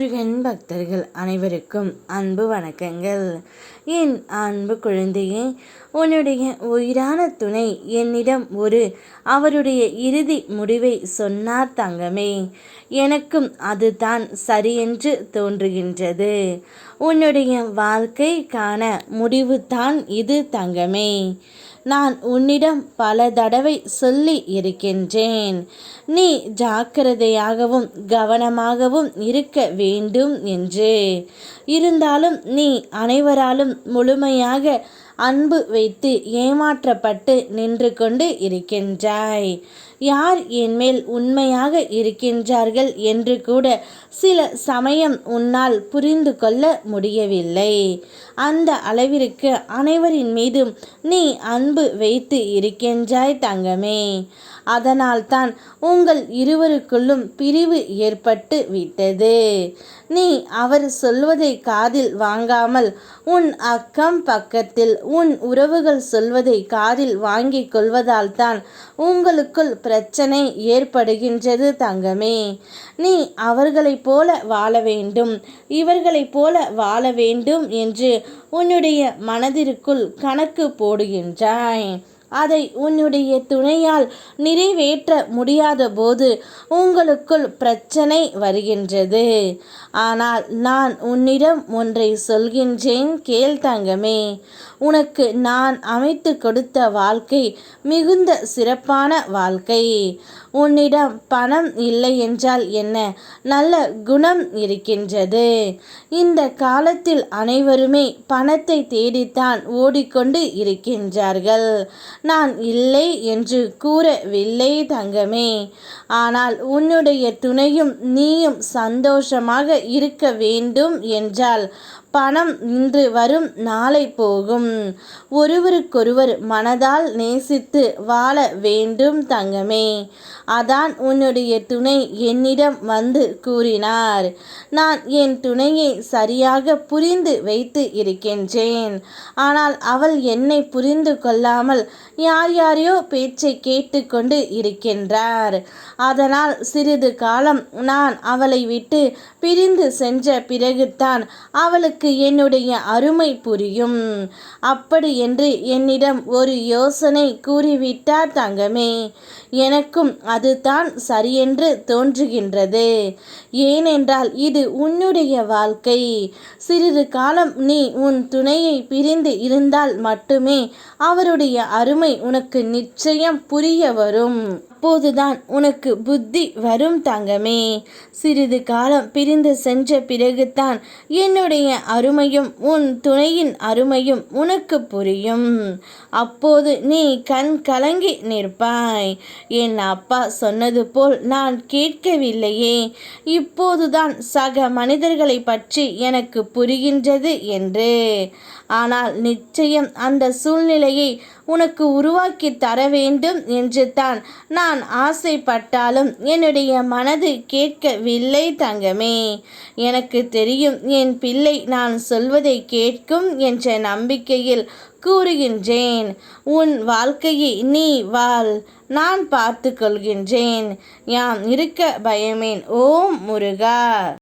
முருகன் பக்தர்கள் அனைவருக்கும் அன்பு வணக்கங்கள். என் அன்பு குழந்தையே உன்னுடைய உயிரான துணை என்னிடம் ஒரு அவருடைய இறுதி முடிவை சொன்னார் தங்கமே. எனக்கும் அதுதான் சரியென்று தோன்றுகின்றது. உன்னுடைய வாழ்க்கைக்கான முடிவு தான் இது தங்கமே. நான் உன்னிடம் பல தடவை சொல்லி இருக்கின்றேன். நீ ஜாக்கிரதையாகவும் கவனமாகவும் இருக்க வேண்டும் என்று. இருந்தாலும் நீ அனைவராலும் முழுமையாக அன்பு வைத்து ஏமாற்றப்பட்டு நின்று கொண்டு இருக்கின்றாய். யார் என்மேல் உண்மையாக இருக்கின்றார்கள் என்று கூட சில சமயம் உன்னால் புரிந்து கொள்ள முடியவில்லை. அந்த அளவிற்கு அனைவரின் மீதும் நீ அன்பு வைத்து இருக்கின்றாய் தங்கமே. அதனால்தான் உங்கள் இருவருக்குள்ளும் பிரிவு ஏற்பட்டு விட்டது. நீ அவர் சொல்வதை காதில் வாங்காமல் உன் அக்கம் பக்கத்தில் உன் உறவுகள் சொல்வதை காதில் வாங்கிக் கொள்வதால் தான் உங்களுக்குள் பிரச்சனை ஏற்படுகின்றது தங்கமே. நீ அவர்களைப் போல வாழ வேண்டும். இவர்களைப் போல வாழ வேண்டும் என்று உன்னுடைய மனதிற்குள் கணக்கு போடுகின்றாய். அதை உன்னுடைய துணையால் நிறைவேற்ற முடியாத போது உங்களுக்குள் பிரச்சனை வருகின்றது. ஆனால் நான் உன்னிடம் ஒன்றை சொல்கின்றேன் கேள் தங்கமே. உனக்கு நான் அமைத்து கொடுத்த வாழ்க்கை மிகுந்த சிறப்பான வாழ்க்கை. உன்னிடம் பணம் இல்லை என்றால் என்ன? நல்ல குணம் இருக்கின்றது. இந்த காலத்தில் அனைவருமே பணத்தை தேடித்தான் ஓடிக்கொண்டு இருக்கின்றார்கள். நான் இல்லை என்று கூறவில்லை தங்கமே. ஆனால் உன்னுடைய துணையும் நீயும் சந்தோஷமாக இருக்க வேண்டும் என்றால் பணம் இன்று வரும் நாளை போகும். ஒருவருக்கொருவர் மனதால் நேசித்து வாழ வேண்டும் தங்கமே. அதான் உன்னுடைய துணை என்னிடம் வந்து கூறினார். நான் என் துணையை சரியாக புரிந்து வைத்து இருக்கின்றேன். ஆனால் அவள் என்னை புரிந்து கொள்ளாமல் யார் யாரையோ பேச்சை கேட்டுக்கொண்டு இருக்கின்றார். அதனால் சிறிது காலம் நான் அவளை விட்டு பிரிந்து சென்ற பிறகுதான் அவளுக்கு என்னுடைய அருமை புரியும். அப்படி என்று என்னிடம் ஒரு யோசனை கூறிவிட்டார் தங்கமே. எனக்கும் அதுதான் சரியென்று தோன்றுகின்றது. ஏனென்றால் இது உன்னுடைய வாழ்க்கை. சிறிது காலம் நீ உன் துணையை பிரிந்து இருந்தால் மட்டுமே அவருடைய அருமை உனக்கு நிச்சயம் புரிய வரும். அப்போதுதான் உனக்கு புத்தி வரும் தங்கமே. சிறிது காலம் பிரிந்து சென்ற பிறகுதான் என்னுடைய அருமையும் உன் துணையின் அருமையும் உனக்கு புரியும். அப்போது நீ கண் கலங்கி நிற்பாய். என் அப்பா சொன்னது போல் நான் கேட்கவில்லையே. இப்போதுதான் சக மனிதர்களை பற்றி எனக்கு புரிகின்றது என்று. ஆனால் நிச்சயம் அந்த சூழ்நிலையை உனக்கு உருவாக்கி தர வேண்டும் என்று தான் நான் நான் ஆசைப்பட்டாலும் என்னுடைய மனது கேட்கவில்லை தங்கமே. எனக்கு தெரியும் என் பிள்ளை நான் சொல்வதை கேட்கும் என்ற நம்பிக்கையில் கூறுகின்றேன். உன் வாழ்க்கையை நீ வாழ் நான் பார்த்து கொள்கின்றேன் யாம் இருக்க பயமேன் ஓம் முருகா.